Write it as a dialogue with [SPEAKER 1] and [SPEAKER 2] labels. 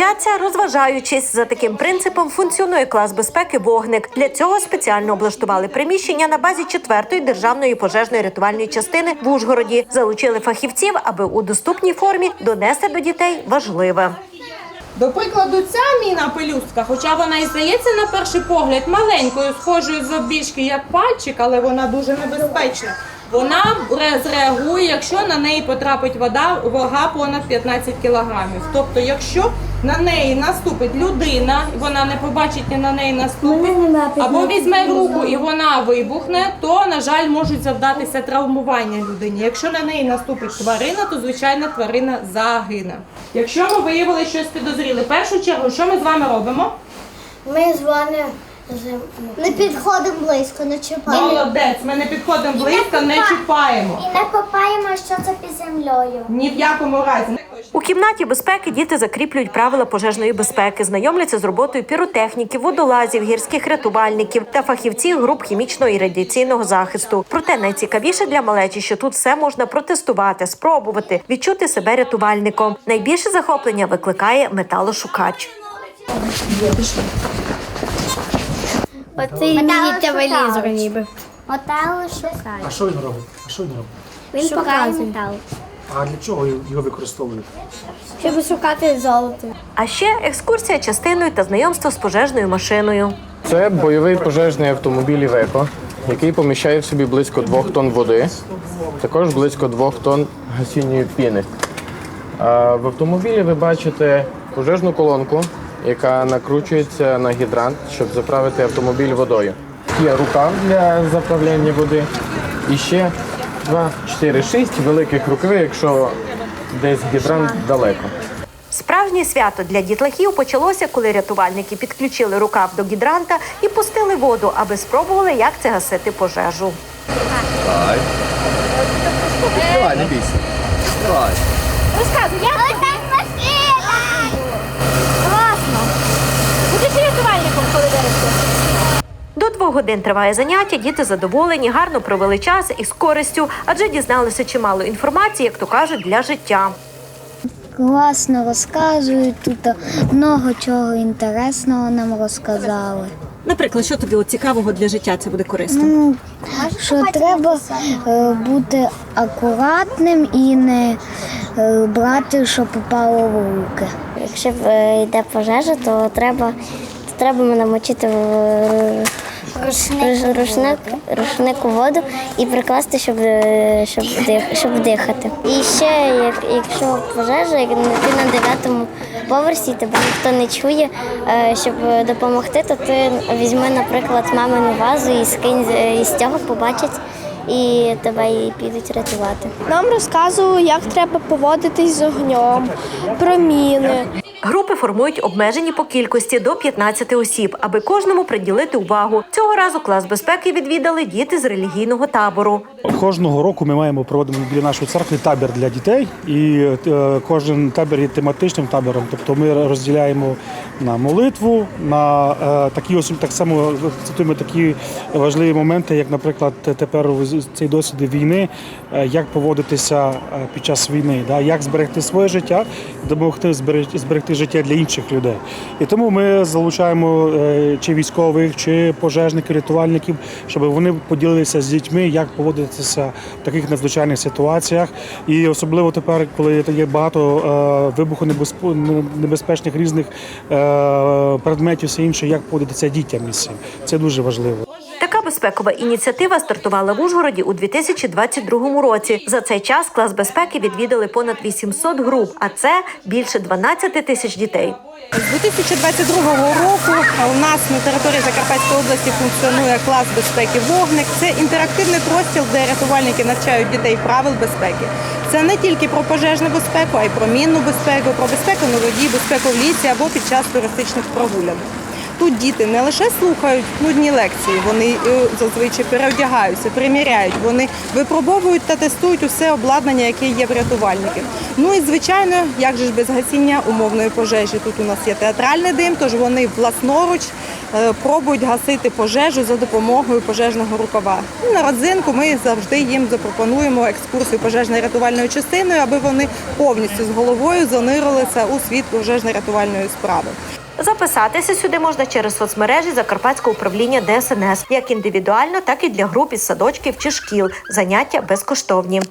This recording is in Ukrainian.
[SPEAKER 1] Вчаться, розважаючись за таким принципом, функціонує клас безпеки вогник. Для цього спеціально облаштували приміщення на базі 4-ї державної пожежної рятувальної частини в Ужгороді. Залучили фахівців, аби у доступній формі донести до дітей важливе.
[SPEAKER 2] До прикладу, ця міна пелюстка, хоча вона і здається на перший погляд маленькою, схожою завбільшки як пальчик, але вона дуже небезпечна. Вона ре- зреагує, якщо на неї потрапить вода, вага понад 15 кілограмів. Тобто, якщо на неї наступить людина, і вона не побачить і на неї наступить, або візьме в руку і вона вибухне, то на жаль можуть завдатися травмування людині. Якщо на неї наступить тварина, то звичайно тварина загине. Якщо ми виявили щось підозріле, в першу чергу, що ми з вами робимо?
[SPEAKER 3] Ми з вами не підходимо близько, не чіпаємо.
[SPEAKER 2] Молодець, ми не підходимо близько, не чіпаємо.
[SPEAKER 3] І не копаємо, що це під землею.
[SPEAKER 2] Ні в якому разі.
[SPEAKER 1] У кімнаті безпеки діти закріплюють правила пожежної безпеки, знайомляться з роботою піротехніків, водолазів, гірських рятувальників та фахівців груп хімічного і радіаційного захисту. Проте найцікавіше для малечі, що тут все можна протестувати, спробувати, відчути себе рятувальником. Найбільше захоплення викликає металошукач.
[SPEAKER 4] Оцей мені-телевізор ніби.
[SPEAKER 3] Металу шукає.
[SPEAKER 5] А що він робить? А що він робить?
[SPEAKER 4] Він показує,
[SPEAKER 3] метал.
[SPEAKER 5] А для чого його використовують?
[SPEAKER 4] щоб шукати золото.
[SPEAKER 1] А ще екскурсія частиною та знайомство з пожежною машиною.
[SPEAKER 6] Це бойовий пожежний автомобіль Івеко, який поміщає в собі близько 2 тонн води, також близько 2 тонн гасінньої піни. А В автомобілі ви бачите пожежну колонку, яка накручується на гідрант, щоб заправити автомобіль водою. Є рукав для заправляння води. І ще 2, 4, 6 великих рукавів, якщо десь гідрант далеко.
[SPEAKER 1] Справжнє свято для дітлахів почалося, коли рятувальники підключили рукав до гідранта і пустили воду, аби спробували, як це гасити пожежу.
[SPEAKER 7] Давай, не бійся. Давай.
[SPEAKER 3] Розказуй, як машина!
[SPEAKER 4] Класно. Будеш рятувальником, коли виростеш?
[SPEAKER 1] До двох годин триває заняття. Діти задоволені, гарно провели час і з користю, адже дізналися чимало інформації, як то кажуть, для життя.
[SPEAKER 8] Класно розказують тут много чого інтересного нам розказали.
[SPEAKER 9] Наприклад, що тобі от цікавого для життя це буде корисно?
[SPEAKER 8] Ну, що треба е, бути акуратним і не е, брати, що попало в руки.
[SPEAKER 3] Якщо е, йде пожежа, то треба, то треба намочити в рушник, рушник, у воду і прикласти, щоб, е, щоб, дих, щоб дихати. І ще, як, якщо пожежа, як ти на дев'ятому поверсі, тебе ніхто не чує, е, щоб допомогти, то ти візьми, наприклад, мамину вазу і скинь з- цього побачать. І тебе і підуть рятувати.
[SPEAKER 4] Нам розказували, як треба поводитись з огнем, про міни.
[SPEAKER 1] Групи формують обмежені по кількості до 15 осіб, аби кожному приділити увагу. Цього разу клас безпеки відвідали діти з релігійного табору.
[SPEAKER 5] Кожного року ми маємо проводимо біля нашої церкви табір для дітей, і е, кожен табір є тематичним табором. Тобто ми розділяємо на молитву, на е, такі ось так само цитуємо такі важливі моменти, як, наприклад, тепер в цей досвід війни, е, як поводитися е, під час війни, да, як зберегти своє життя, допомогти зберегти, зберегти життя для інших людей. І тому ми залучаємо е, чи військових, чи пожежників, рятувальників, щоб вони поділилися з дітьми, як поводитися в таких надзвичайних ситуаціях. І особливо тепер, коли є багато е, вибухонебезпечних різних е, предметів, все інше, як поводитися дітям із цим. Це дуже важливо.
[SPEAKER 1] Безпекова ініціатива стартувала в Ужгороді у 2022 році. За цей час клас безпеки відвідали понад 800 груп, а це більше 12 тисяч дітей.
[SPEAKER 2] З 2022 року у нас на території Закарпатської області функціонує клас безпеки вогник. Це інтерактивний простір, де рятувальники навчають дітей правил безпеки. Це не тільки про пожежну безпеку, а й про мінну безпеку, про безпеку на воді, безпеку в лісі або під час туристичних прогулянок. Тут діти не лише слухають нудні лекції, вони е, зазвичай переодягаються, приміряють, вони випробовують та тестують усе обладнання, яке є в рятувальників. Ну і звичайно, як же ж без гасіння умовної пожежі. Тут у нас є театральний дим, тож вони власноруч е, пробують гасити пожежу за допомогою пожежного рукава. На родзинку ми завжди їм запропонуємо екскурсію пожежно-рятувальною частиною, аби вони повністю з головою занирилися у світ пожежно-рятувальної справи.
[SPEAKER 1] Записатися сюди можна через соцмережі Закарпатського управління ДСНС, як індивідуально, так і для груп із садочків чи шкіл. Заняття безкоштовні.